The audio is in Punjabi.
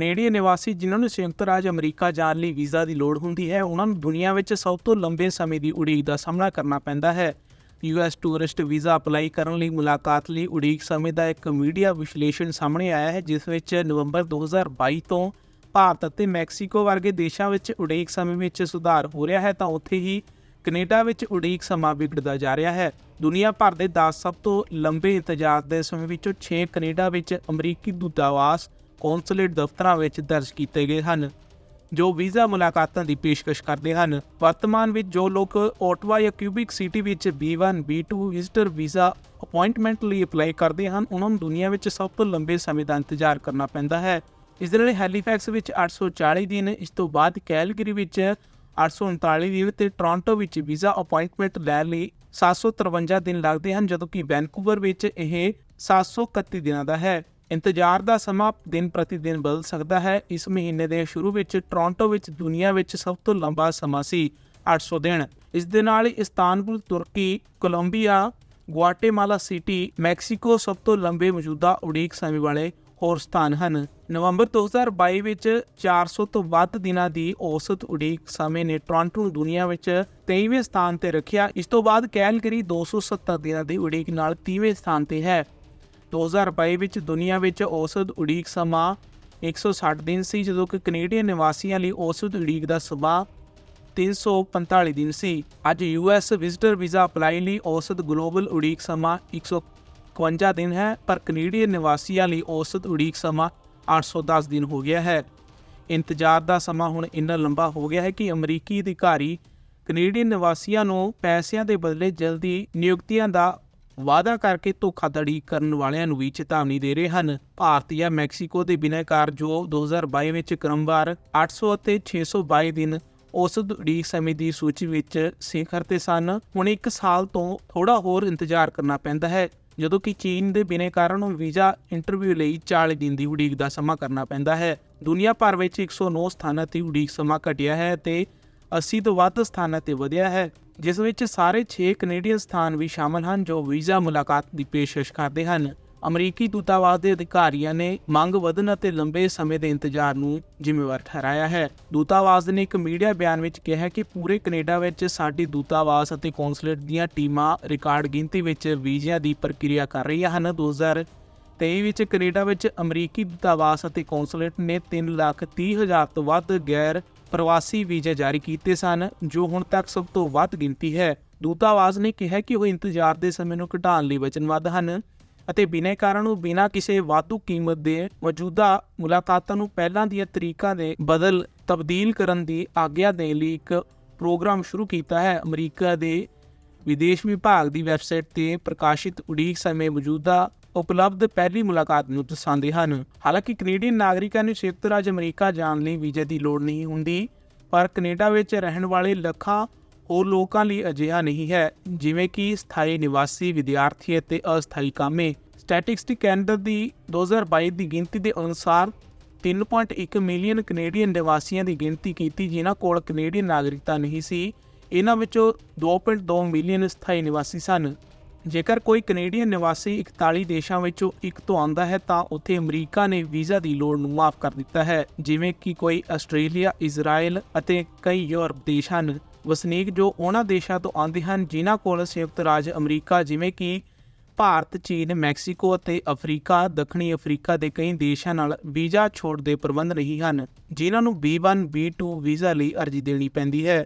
ਕੈਨੇਡੀਅਨ ਨਿਵਾਸੀ ਜਿਨ੍ਹਾਂ ਨੂੰ ਸੰਯੁਕਤ ਰਾਜ ਅਮਰੀਕਾ ਜਾਣ ਲਈ ਵੀਜ਼ਾ ਦੀ ਲੋੜ ਹੁੰਦੀ ਹੈ, ਉਹਨਾਂ ਨੂੰ ਦੁਨੀਆ ਵਿੱਚ ਸਭ ਤੋਂ ਲੰਬੇ ਸਮੇਂ ਦੀ ਉਡੀਕ ਦਾ ਸਾਹਮਣਾ ਕਰਨਾ ਪੈਂਦਾ ਹੈ। ਯੂਐਸ ਟੂਰਿਸਟ ਵੀਜ਼ਾ ਅਪਲਾਈ ਕਰਨ ਲਈ ਮੁਲਾਕਾਤ ਲਈ ਉਡੀਕ ਸਮੇਂ ਦਾ ਇੱਕ ਮੀਡੀਆ ਵਿਸ਼ਲੇਸ਼ਣ ਸਾਹਮਣੇ ਆਇਆ ਹੈ, ਜਿਸ ਵਿੱਚ ਨਵੰਬਰ 2022 ਤੋਂ ਭਾਰਤ ਅਤੇ ਮੈਕਸੀਕੋ ਵਰਗੇ ਦੇਸ਼ਾਂ ਵਿੱਚ ਉਡੀਕ ਸਮੇਂ ਵਿੱਚ ਸੁਧਾਰ ਹੋ ਰਿਹਾ ਹੈ, ਤਾਂ ਉੱਥੇ ਹੀ ਕੈਨੇਡਾ ਵਿੱਚ ਉਡੀਕ ਸਮਾਂ ਵਿਗੜਦਾ ਜਾ ਰਿਹਾ ਹੈ। ਦੁਨੀਆ ਭਰ ਦੇ 10 ਸਭ ਤੋਂ ਲੰਬੇ ਇੰਤਜ਼ਾਰ ਦੇ ਸਮੇਂ ਵਿੱਚੋਂ 6 ਕੈਨੇਡਾ ਵਿੱਚ ਅਮਰੀਕੀ ਦੂਤਾਵਾਸ ਕੌਂਸੂਲੇਟ ਦਫ਼ਤਰਾਂ ਵਿੱਚ ਦਰਜ ਕੀਤੇ ਗਏ ਹਨ, ਜੋ ਵੀਜ਼ਾ ਮੁਲਾਕਾਤਾਂ ਦੀ ਪੇਸ਼ਕਸ਼ ਕਰਦੇ ਹਨ। ਵਰਤਮਾਨ ਵਿੱਚ ਜੋ ਲੋਕ ਓਟਵਾ ਜਾਂ ਕਿਊਬਿਕ ਸਿਟੀ ਵਿੱਚ B1 B2 visitor visa appointment ਲਈ ਅਪਲਾਈ ਕਰਦੇ ਹਨ, ਉਹਨਾਂ ਨੂੰ ਦੁਨੀਆ ਵਿੱਚ ਸਭ ਤੋਂ ਲੰਬੇ ਸਮੇਂ ਦਾ ਇੰਤਜ਼ਾਰ ਕਰਨਾ ਪੈਂਦਾ ਹੈ। ਇਸ ਦੇ ਨਾਲ ਹੈਲੀਫੈਕਸ ਵਿੱਚ 840 ਦਿਨ, ਇਸ ਤੋਂ ਬਾਅਦ ਕੈਲਗਰੀ ਵਿੱਚ 839 ਦਿਨ ਤੇ ਟੋਰਾਂਟੋ ਵਿੱਚ ਵੀਜ਼ਾ ਅਪਾਇੰਟਮੈਂਟ ਲੈਣ ਲਈ 753 ਦਿਨ ਲੱਗਦੇ ਹਨ, ਜਦੋਂ ਕਿ ਵੈਨਕੂਵਰ ਵਿੱਚ ਇਹ 731 ਦਿਨਾਂ ਦਾ ਹੈ। ਇੰਤਜ਼ਾਰ ਦਾ ਸਮਾਂ ਦਿਨ ਪ੍ਰਤੀ ਦਿਨ ਬਦਲ ਸਕਦਾ ਹੈ। ਇਸ ਮਹੀਨੇ ਦੇ ਸ਼ੁਰੂ ਵਿੱਚ ਟੋਰਾਂਟੋ ਵਿੱਚ ਦੁਨੀਆ ਵਿੱਚ ਸਭ ਤੋਂ ਲੰਬਾ ਸਮਾਂ ਸੀ 800 ਦਿਨ। ਇਸ ਦੇ ਨਾਲ ਹੀ ਇਸਤਾਨਬੁਲ, ਤੁਰਕੀ, ਕੋਲੰਬੀਆ, ਗੁਆਟੇਮਾਲਾ ਸਿਟੀ, ਮੈਕਸੀਕੋ ਸਭ ਤੋਂ ਲੰਬੇ ਮੌਜੂਦਾ ਉਡੀਕ ਸਮੇਂ ਵਾਲੇ ਹੋਰ ਸਥਾਨ ਹਨ। ਨਵੰਬਰ 2022 ਵਿੱਚ 400 ਤੋਂ ਵੱਧ ਦਿਨਾਂ ਦੀ ਔਸਤ ਉਡੀਕ ਸਮੇਂ ਨੇ ਟੋਰਾਂਟੋ ਨੂੰ ਦੁਨੀਆ ਵਿੱਚ 23ਵੇਂ ਸਥਾਨ ਤੇ ਰੱਖਿਆ। ਇਸ ਤੋਂ ਬਾਅਦ ਕੈਲਗਰੀ 270 ਦਿਨਾਂ ਦੀ ਉਡੀਕ ਨਾਲ 30ਵੇਂ ਸਥਾਨ ਤੇ ਹੈ। 2022 ਵਿੱਚ ਦੁਨੀਆ ਵਿੱਚ ਔਸਤ ਉਡੀਕ ਸਮਾਂ 160 ਦਿਨ ਸੀ, ਜਦੋਂ ਕਿ ਕੈਨੇਡੀਅਨ ਨਿਵਾਸੀਆਂ ਲਈ ਔਸਤ ਉਡੀਕ ਦਾ ਸਮਾਂ 345 ਦਿਨ ਸੀ। ਅੱਜ ਯੂਐਸ ਵਿਜ਼ਟਰ ਵੀਜ਼ਾ ਅਪਲਾਈ ਲਈ ਔਸਤ ਗਲੋਬਲ ਉਡੀਕ ਸਮਾਂ 151 ਦਿਨ ਹੈ, ਪਰ ਕੈਨੇਡੀਅਨ ਨਿਵਾਸੀਆਂ ਲਈ ਔਸਤ ਉਡੀਕ ਸਮਾਂ 810 ਦਿਨ ਹੋ ਗਿਆ ਹੈ। ਇੰਤਜ਼ਾਰ ਦਾ ਸਮਾਂ ਹੁਣ ਇੰਨਾ ਲੰਬਾ ਹੋ ਗਿਆ ਹੈ ਕਿ ਅਮਰੀਕੀ ਅਧਿਕਾਰੀ ਕੈਨੇਡੀਅਨ ਨਿਵਾਸੀਆਂ ਨੂੰ ਪੈਸਿਆਂ ਦੇ ਬਦਲੇ ਜਲਦੀ ਨਿਯੁਕਤੀਆਂ ਦਾ ਵਾਅਦਾ ਕਰਕੇ ਧੋਖਾਧੜੀ ਕਰਨ ਵਾਲਿਆਂ ਨੂੰ ਵੀ ਚੇਤਾਵਨੀ ਦੇ ਰਹੇ ਹਨ। ਭਾਰਤ ਜਾਂ ਮੈਕਸੀਕੋ ਦੇ ਬਿਨੈਕਾਰ ਜੋ 2022 ਵਿੱਚ ਕ੍ਰਮਵਾਰ 800 ਅਤੇ 622 ਦਿਨ ਔਸਤ ਉਡੀਕ ਸਮੇਂ ਦੀ ਸੂਚੀ ਵਿੱਚ ਸਿਖਰ ਤੇ ਸਨ, ਹੁਣ ਇੱਕ ਸਾਲ ਤੋਂ ਥੋੜਾ ਹੋਰ ਇੰਤਜ਼ਾਰ ਕਰਨਾ ਪੈਂਦਾ ਹੈ, ਜਦੋਂ ਕਿ ਚੀਨ ਦੇ ਬਿਨੈਕਾਰਾਂ ਨੂੰ ਵੀਜ਼ਾ ਇੰਟਰਵਿਊ ਲਈ 40 ਦਿਨ ਦੀ ਉਡੀਕ ਦਾ ਸਮਾਂ ਕਰਨਾ ਪੈਂਦਾ ਹੈ। ਦੁਨੀਆ ਭਰ ਵਿੱਚ 109 ਸਥਾਨਾਂ ਤੇ ਉਡੀਕ ਸਮਾਂ ਘਟਿਆ ਹੈ ਤੇ 80 ਤੋਂ ਵੱਧ ਸਥਾਨਾਂ ਤੇ ਵਧਿਆ ਹੈ। ਜਿਸ ਵਿੱਚ ਸਾਰੇ 6 ਕੈਨੇਡੀਅਨ ਸਥਾਨ ਵੀ ਸ਼ਾਮਲ ਹਨ, ਜੋ ਵੀਜ਼ਾ ਮੁਲਾਕਾਤ ਦੀ ਪੇਸ਼ਕਸ਼ ਕਰਦੇ ਹਨ। ਅਮਰੀਕੀ ਦੂਤਾਵਾਸ ਦੇ ਅਧਿਕਾਰੀਆਂ ਨੇ ਮੰਗ ਵਧਣ ਅਤੇ ਲੰਬੇ ਸਮੇਂ ਦੇ ਇੰਤਜ਼ਾਰ ਨੂੰ ਜ਼ਿੰਮੇਵਾਰ ਠਹਿਰਾਇਆ ਹੈ। ਦੂਤਾਵਾਸ ਨੇ ਇੱਕ ਮੀਡੀਆ ਬਿਆਨ ਵਿੱਚ ਕਿਹਾ ਕਿ ਪੂਰੇ ਕੈਨੇਡਾ ਵਿੱਚ ਸਾਡੀ ਦੂਤਾਵਾਸ ਅਤੇ ਕੌਂਸੂਲੇਟ ਦੀਆਂ ਟੀਮਾਂ ਰਿਕਾਰਡ ਗਿਣਤੀ ਵਿੱਚ ਵੀਜ਼ਿਆਂ ਦੀ ਪ੍ਰਕਿਰਿਆ ਕਰ ਰਹੀਆਂ ਹਨ। 2023 ਵਿੱਚ ਕੈਨੇਡਾ ਵਿੱਚ ਅਮਰੀਕੀ ਦੂਤਾਵਾਸ ਅਤੇ ਕੌਂਸੂਲੇਟ ਨੇ 3 ਲੱਖ 30 ਹਜ਼ਾਰ ਤੋਂ ਵੱਧ ਗੈਰ ਪ੍ਰਵਾਸੀ ਵੀਜ਼ੇ ਜਾਰੀ ਕੀਤੇ ਸਨ, ਜੋ ਹੁਣ ਤੱਕ ਸਭ ਤੋਂ ਵੱਧ ਗਿਣਤੀ ਹੈ। ਦੂਤਾਵਾਸ ਨੇ ਕਿਹਾ ਕਿ ਉਹ ਇੰਤਜ਼ਾਰ ਦੇ ਸਮੇਂ ਨੂੰ ਘਟਾਉਣ ਲਈ ਵਚਨਬੱਧ ਹਨ ਅਤੇ ਬਿਨੈਕਾਰਾਂ ਨੂੰ ਬਿਨਾਂ ਕਿਸੇ ਵਾਧੂ ਕੀਮਤ ਦੇ ਮੌਜੂਦਾ ਮੁਲਾਕਾਤਾਂ ਨੂੰ ਪਹਿਲਾਂ ਦੀਆਂ ਤਰੀਕਾਂ ਦੇ ਬਦਲ ਤਬਦੀਲ ਕਰਨ ਦੀ ਆਗਿਆ ਦੇਣ ਲਈ ਇੱਕ ਪ੍ਰੋਗਰਾਮ ਸ਼ੁਰੂ ਕੀਤਾ ਹੈ। ਅਮਰੀਕਾ ਦੇ ਵਿਦੇਸ਼ ਵਿਭਾਗ ਦੀ ਵੈਬਸਾਈਟ ਤੇ ਪ੍ਰਕਾਸ਼ਿਤ ਉਡੀਕ ਸਮੇਂ ਮੌਜੂਦਾ ਉਪਲਬਧ ਪਹਿਲੀ ਮੁਲਾਕਾਤ ਨੂੰ ਦਰਸਾਉਂਦੇ ਹਨ। ਹਾਲਾਂਕਿ ਕੈਨੇਡੀਅਨ ਨਾਗਰਿਕਾਂ ਨੂੰ ਸੰਯੁਕਤ ਰਾਜ ਅਮਰੀਕਾ ਜਾਣ ਲਈ ਵੀਜ਼ੇ ਦੀ ਲੋੜ ਨਹੀਂ ਹੁੰਦੀ, ਪਰ ਕੈਨੇਡਾ ਵਿੱਚ ਰਹਿਣ ਵਾਲੇ ਲੱਖਾਂ ਹੋਰ ਲੋਕਾਂ ਲਈ ਅਜਿਹਾ ਨਹੀਂ ਹੈ, ਜਿਵੇਂ ਕਿ ਸਥਾਈ ਨਿਵਾਸੀ, ਵਿਦਿਆਰਥੀ ਅਤੇ ਅਸਥਾਈ ਕਾਮੇ। ਸਟੈਟਿਸਟਿਕ ਕੈਨੇਡਾ ਦੀ 2022 ਦੀ ਗਿਣਤੀ ਦੇ ਅਨੁਸਾਰ 3.1 ਮਿਲੀਅਨ ਕੈਨੇਡੀਅਨ ਨਿਵਾਸੀਆਂ ਦੀ ਗਿਣਤੀ ਕੀਤੀ, ਜਿਨ੍ਹਾਂ ਕੋਲ ਕੈਨੇਡੀਅਨ ਨਾਗਰਿਕਤਾ ਨਹੀਂ ਸੀ। ਇਹਨਾਂ ਵਿੱਚੋਂ 2.2 ਮਿਲੀਅਨ ਸਥਾਈ ਨਿਵਾਸੀ ਸਨ। ਜੇਕਰ ਕੋਈ ਕੈਨੇਡੀਅਨ ਨਿਵਾਸੀ 41 ਦੇਸ਼ਾਂ ਵਿੱਚੋਂ ਇੱਕ ਤੋਂ ਆਉਂਦਾ ਹੈ, ਤਾਂ ਉੱਥੇ ਅਮਰੀਕਾ ਨੇ ਵੀਜ਼ਾ ਦੀ ਲੋੜ ਨੂੰ ਮਾਫ ਕਰ ਦਿੱਤਾ ਹੈ। ਜਿਵੇਂ ਕਿ ਕੋਈ ਆਸਟ੍ਰੇਲੀਆ ਇਜ਼ਰਾਈਲ ਅਤੇ ਕਈ ਯੂਰਪ ਦੇਸ਼ ਹਨ। ਵਸਨੀਕ ਜੋ ਉਹਨਾਂ ਦੇਸ਼ਾਂ ਤੋਂ ਆਉਂਦੇ ਹਨ, ਜਿਨ੍ਹਾਂ ਕੋਲ ਸੰਯੁਕਤ ਰਾਜ ਅਮਰੀਕਾ, ਜਿਵੇਂ ਕਿ ਭਾਰਤ, ਚੀਨ, ਮੈਕਸੀਕੋ ਅਤੇ ਅਫਰੀਕਾ, ਦੱਖਣੀ ਅਫਰੀਕਾ ਦੇ ਕਈ ਦੇਸ਼ਾਂ ਨਾਲ ਵੀਜ਼ਾ ਛੋੜ ਦੇ ਪ੍ਰਬੰਧ ਨਹੀਂ ਹਨ, ਜਿਨ੍ਹਾਂ ਨੂੰ B1 B2 ਵੀਜ਼ਾ ਲਈ ਅਰਜ਼ੀ ਦੇਣੀ ਪੈਂਦੀ ਹੈ।